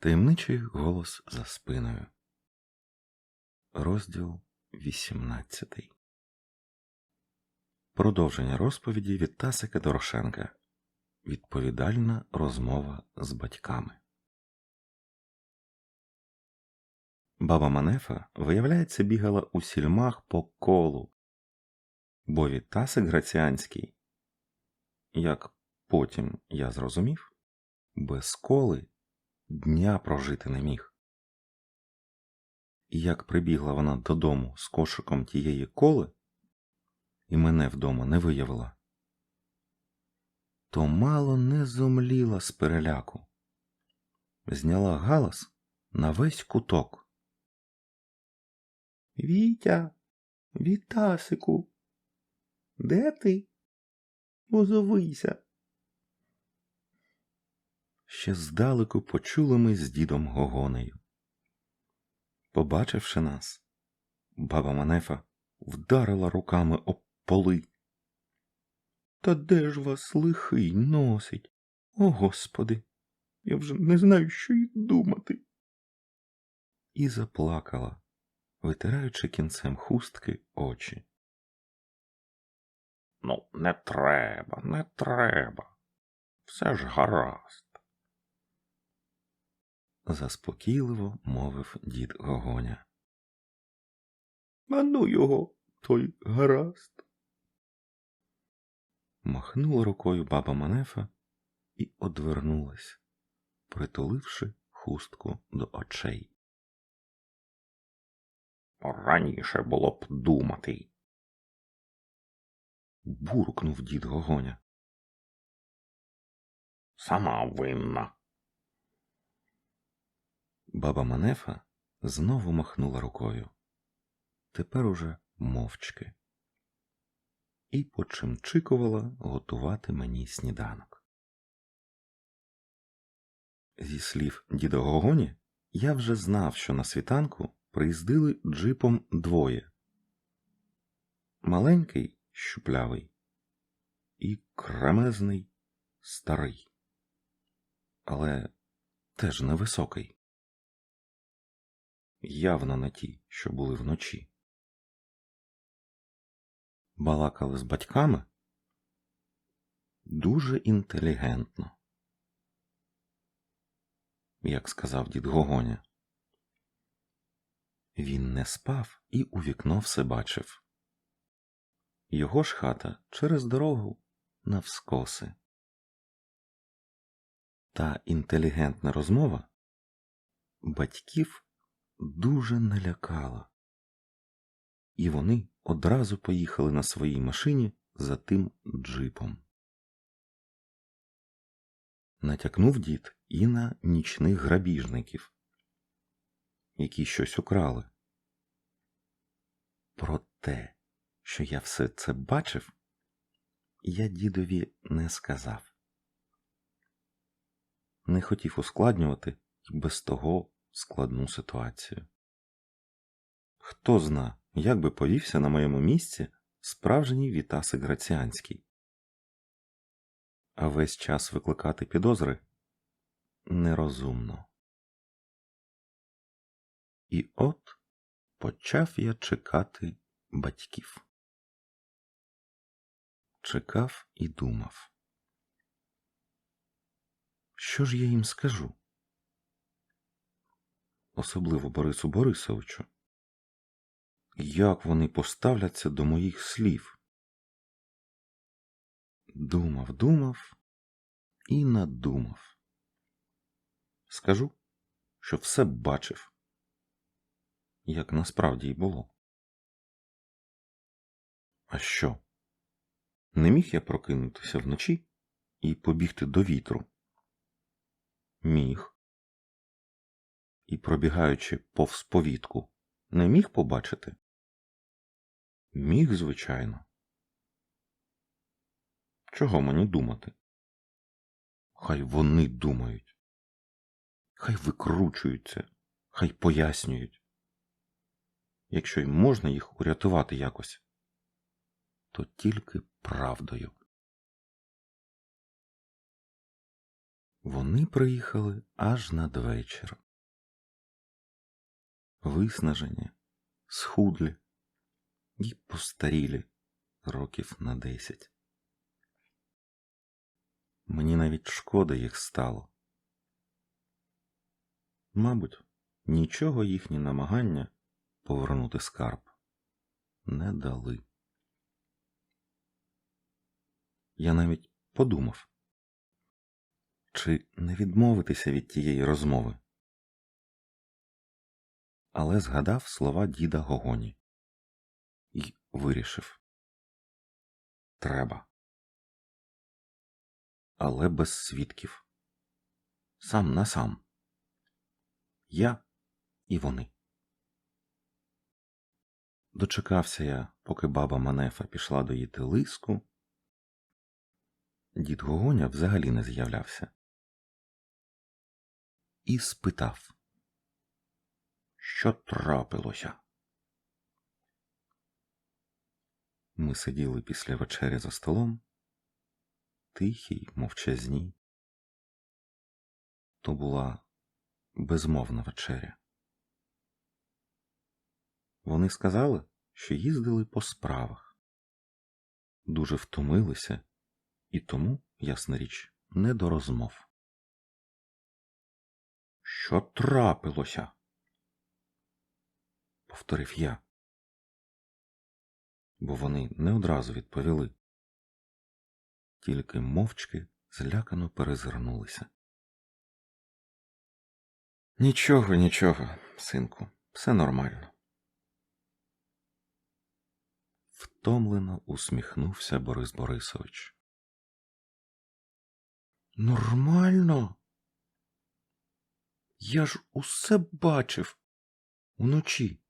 Таємничий голос за спиною. Розділ 18. Продовження розповіді від Тасика Дорошенка. Відповідальна розмова з батьками. Баба Манефа, виявляється, бігала у сільмах по колу, бо від Тасик Граціанський, як потім я зрозумів, без коли дня прожити не міг. І як прибігла вона додому з кошиком тієї коли, і мене вдома не виявила, то мало не зомліла з переляку, зняла галас на весь куток. Вітя, Вітасику, де ти? Озовися. Ще здалеку почули ми з дідом Гогонею. Побачивши нас, баба Манефа вдарила руками об поли. Та де ж вас лихий носить? О Господи, я вже не знаю, що й думати. І заплакала, витираючи кінцем хустки очі. Ну, не треба, не треба. Все ж гаразд. Заспокійливо мовив дід Гогоня. А ну його, той гаразд. Махнула рукою баба Манефа і одвернулась, притуливши хустку до очей. Раніше було б думати. буркнув дід Гогоня. Сама винна. Баба Манефа знову махнула рукою. Тепер уже мовчки. І почимчикувала готувати мені сніданок. Зі слів діда Гогоні, я вже знав, що на світанку приїздили джипом двоє маленький щуплявий і кремезний старий, але теж невисокий явно не ті, що були вночі. Балакали з батьками дуже інтелігентно, як сказав дід Гогоня. Він не спав і у вікно все бачив. Його ж хата через дорогу навскоси. Та інтелігентна розмова батьків дуже налякала, і вони одразу поїхали на своїй машині за тим джипом. Натякнув дід і на нічних грабіжників, які щось украли. Про те, що я все це бачив, я дідові не сказав. Не хотів ускладнювати і без того складну ситуацію. Хто зна, як би повівся на моєму місці справжній Вітасик Граціанський. А весь час викликати підозри нерозумно. І от почав я чекати батьків. Чекав і думав. Що ж я їм скажу? Особливо Борису Борисовичу, як вони поставляться до моїх слів. Думав, думав і надумав. Скажу, що все бачив, як насправді й було. А що? Не міг я прокинутися вночі і побігти до вітру? Міг і, пробігаючи повз повітку, не міг побачити? Міг, звичайно. Чого мені думати? Хай вони думають, хай викручуються, хай пояснюють. Якщо й можна їх урятувати якось, то тільки правдою. Вони приїхали аж надвечір. Виснажені, схудлі і постарілі років на десять. Мені навіть шкода їх стало. Мабуть, нічого їхні намагання повернути скарб не дали. Я навіть подумав, чи не відмовитися від тієї розмови. Але згадав слова діда Гогоні і вирішив треба. Але без свідків. Сам на сам. Я і вони. Дочекався я, поки баба Манефа пішла доїти лиску. Дід Гогоня взагалі не з'являвся. І спитав, що трапилося. Ми сиділи після вечері за столом, тихі й мовчазні. То була безмовна вечеря. Вони сказали, що їздили по справах, дуже втомилися, і тому, ясна річ, не до розмов. Що трапилося? Повторив я, бо вони не одразу відповіли, тільки мовчки злякано перезирнулися. Нічого, нічого, синку, все нормально. Втомлено усміхнувся Борис Борисович. Нормально? Я ж усе бачив уночі.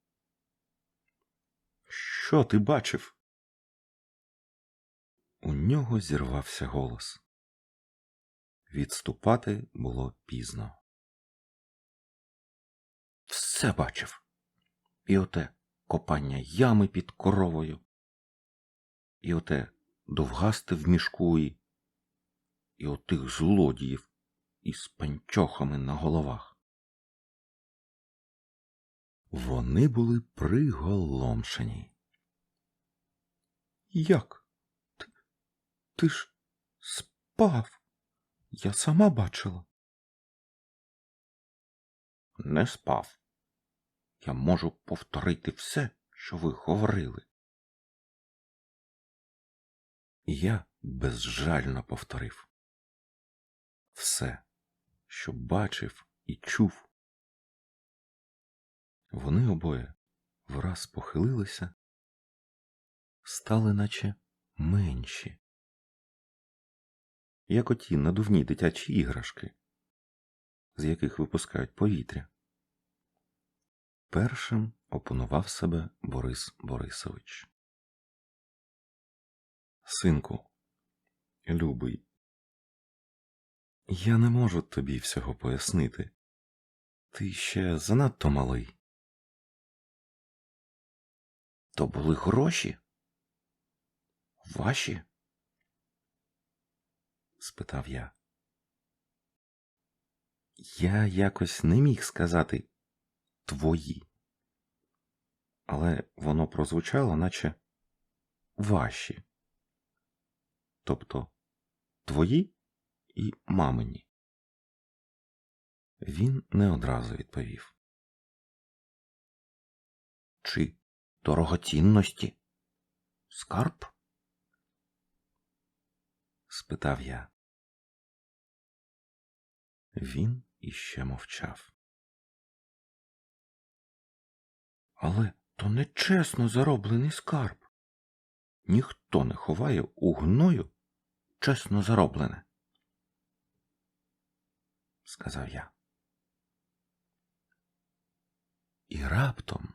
Що ти бачив? У нього зірвався голос. Відступати було пізно. Все бачив. І оте копання ями під коровою, і оте довгасте в мішку, і отих злодіїв із панчохами на головах. Вони були приголомшені. Як? Ти, ти ж спав? Я сама бачила. Не спав. Я можу повторити все, що ви говорили. Я безжально повторив все, що бачив і чув. Вони обоє враз похилилися, стали наче менші, як оті надувні дитячі іграшки, з яких випускають повітря. Першим опанував себе Борис Борисович. Синку, любий, я не можу тобі всього пояснити. Ти ще занадто малий. То були гроші? Ваші? спитав я. Я якось не міг сказати твої, але воно прозвучало, наче ваші, тобто твої і мамині. Він не одразу відповів. Чи дорогоцінності? Скарб? спитав я. Він іще мовчав. Але то нечесно зароблений скарб. Ніхто не ховає у гною чесно зароблене, сказав я. І раптом,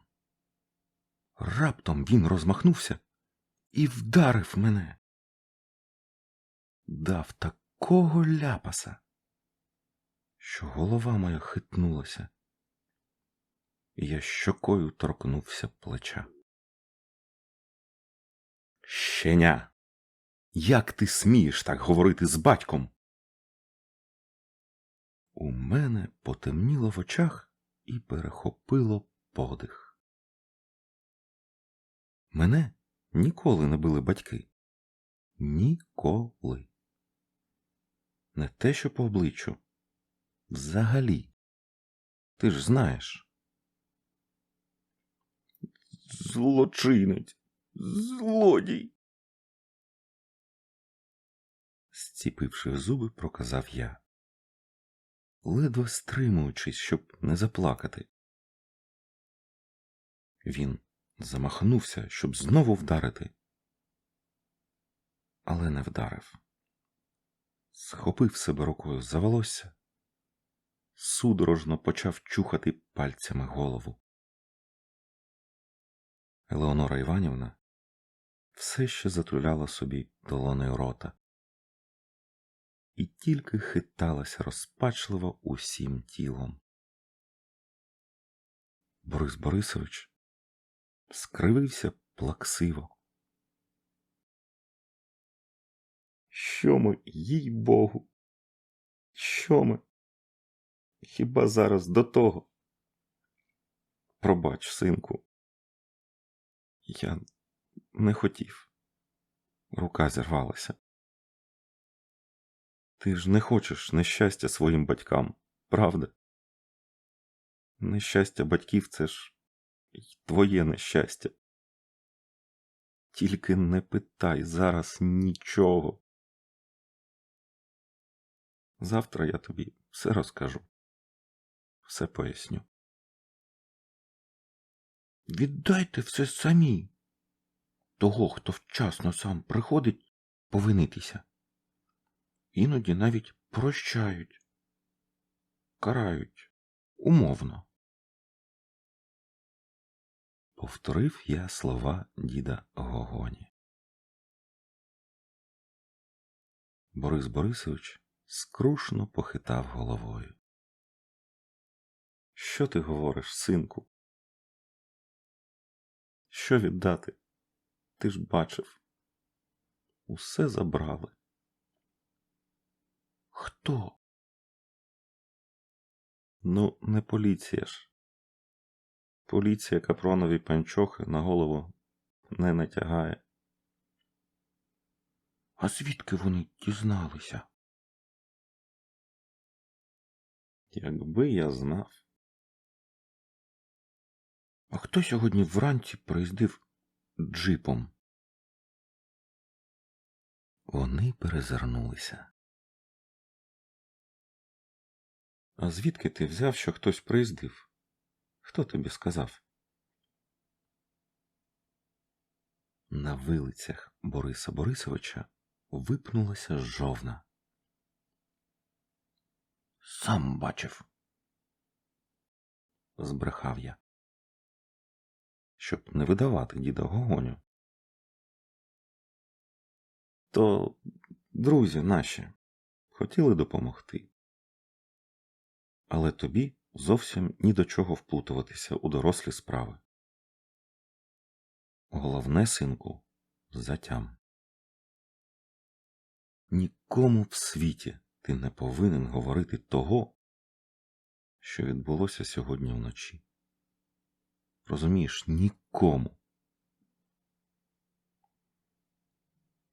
раптом він розмахнувся і вдарив мене. Дав такого ляпаса, що голова моя хитнулася, і я щокою торкнувся плеча. Щеня, як ти смієш так говорити з батьком? У мене потемніло в очах і перехопило подих. Мене ніколи не били батьки. Ніколи. Не те, що по обличчю. Взагалі. Ти ж знаєш. Злочинець, злодій. Зціпивши зуби, проказав я, ледве стримуючись, щоб не заплакати. Він замахнувся, щоб знову вдарити, але не вдарив. Схопив себе рукою за волосся, судорожно почав чухати пальцями голову. Елеонора Іванівна все ще затуляла собі долонею рота і тільки хиталася розпачливо усім тілом. Борис Борисович скривився плаксиво. Що ми, їй Богу? Що ми? Хіба зараз до того? Пробач, синку. Я не хотів. Рука зірвалася. Ти ж не хочеш нещастя своїм батькам, правда? Нещастя батьків це ж й твоє нещастя. Тільки не питай зараз нічого. Завтра я тобі все розкажу, все поясню. Віддайте все самі. Того, хто вчасно сам приходить, повинитися. Іноді навіть прощають, карають умовно. Повторив я слова діда Гогоні. Борис Борисович скрушно похитав головою. Що ти говориш, синку? Що віддати? Ти ж бачив. Усе забрали. Хто? Ну, не поліція ж. Поліція капронові панчохи на голову не натягає. А звідки вони дізналися? Якби я знав. А хто сьогодні вранці приїздив джипом? Вони перезирнулися. А звідки ти взяв, що хтось приїздив? Хто тобі сказав? На вилицях Бориса Борисовича випнулася жовна. Сам бачив, збрехав я, щоб не видавати діда Гогоню. То друзі наші хотіли допомогти. Але тобі зовсім ні до чого вплутуватися у дорослі справи. Головне, синку, затям. Нікому в світі ти не повинен говорити того, що відбулося сьогодні вночі. Розумієш, нікому.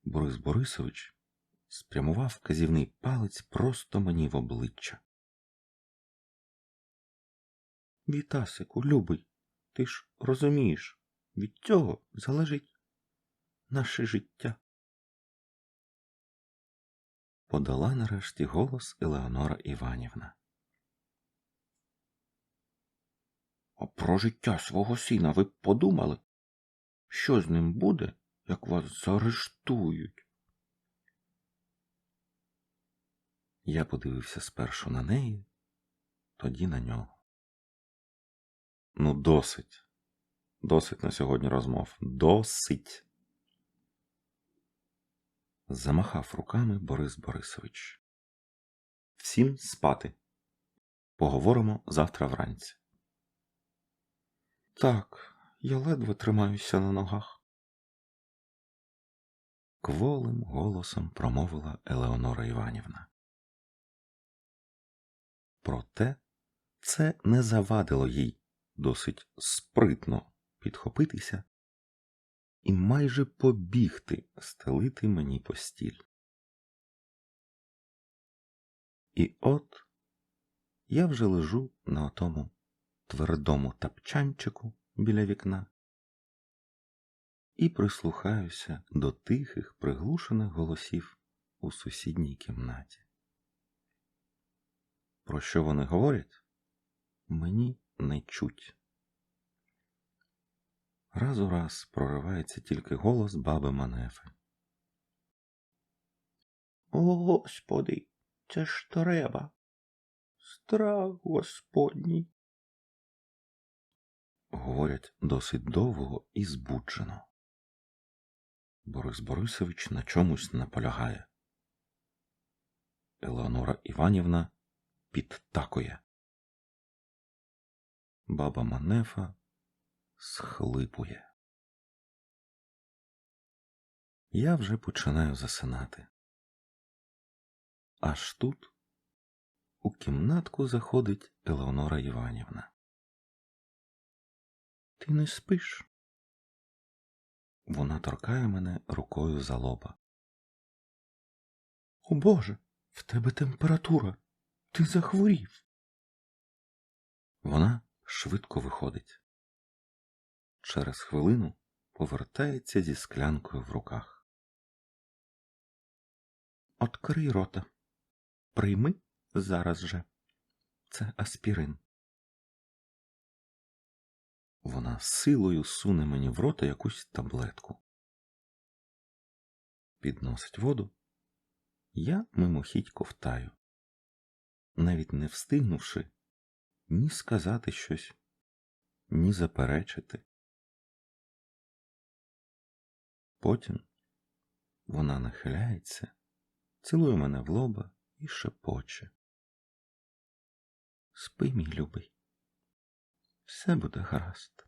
Борис Борисович спрямував вказівний палець просто мені в обличчя. Вітасику, любий, ти ж розумієш, від цього залежить наше життя. Подала нарешті голос Елеонора Іванівна. А про життя свого сина ви подумали? Що з ним буде, як вас заарештують? Я подивився спершу на неї, тоді на нього. Ну, досить. Досить на сьогодні розмов. Досить. Замахав руками Борис Борисович. Всім спати. Поговоримо завтра вранці. Так, я ледве тримаюся на ногах. Кволим голосом промовила Елеонора Іванівна. Проте це не завадило їй досить спритно підхопитися і майже побігти стелити мені постіль. І от я вже лежу на отому твердому тапчанчику біля вікна і прислухаюся до тихих приглушених голосів у сусідній кімнаті. Про що вони говорять? Мені не чуть. Раз у раз проривається тільки голос баби Манефи. О, Господи, це ж треба. Страх Господній. Говорять досить довго і збуджено. Борис Борисович на чомусь наполягає. Елеонора Іванівна підтакує. Баба Манефа схлипує. Я вже починаю засинати. Аж тут у кімнатку заходить Елеонора Іванівна. Ти не спиш? Вона торкає мене рукою за лоба. О Боже, в тебе температура. Ти захворів. Вона швидко виходить. Через хвилину повертається зі склянкою в руках. Открий рота. Прийми зараз же. Це аспірин. Вона силою суне мені в рота якусь таблетку. Підносить воду. Я мимохідь ковтаю, навіть не встигнувши ні сказати щось, ні заперечити. Потім вона нахиляється, цілує мене в лоба і шепоче. Спи, мій любий, все буде гаразд.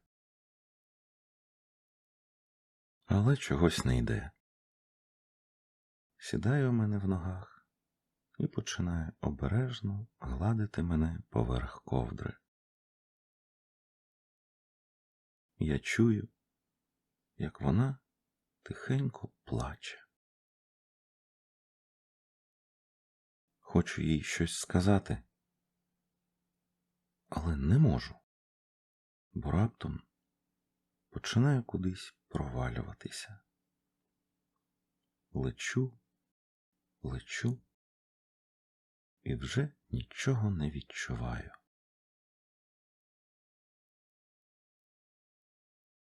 Але чогось не йде. Сідає у мене в ногах і починає обережно гладити мене поверх ковдри. Я чую, як вона тихенько плаче. Хочу їй щось сказати, але не можу, бо раптом починаю кудись провалюватися. Лечу, лечу і вже нічого не відчуваю.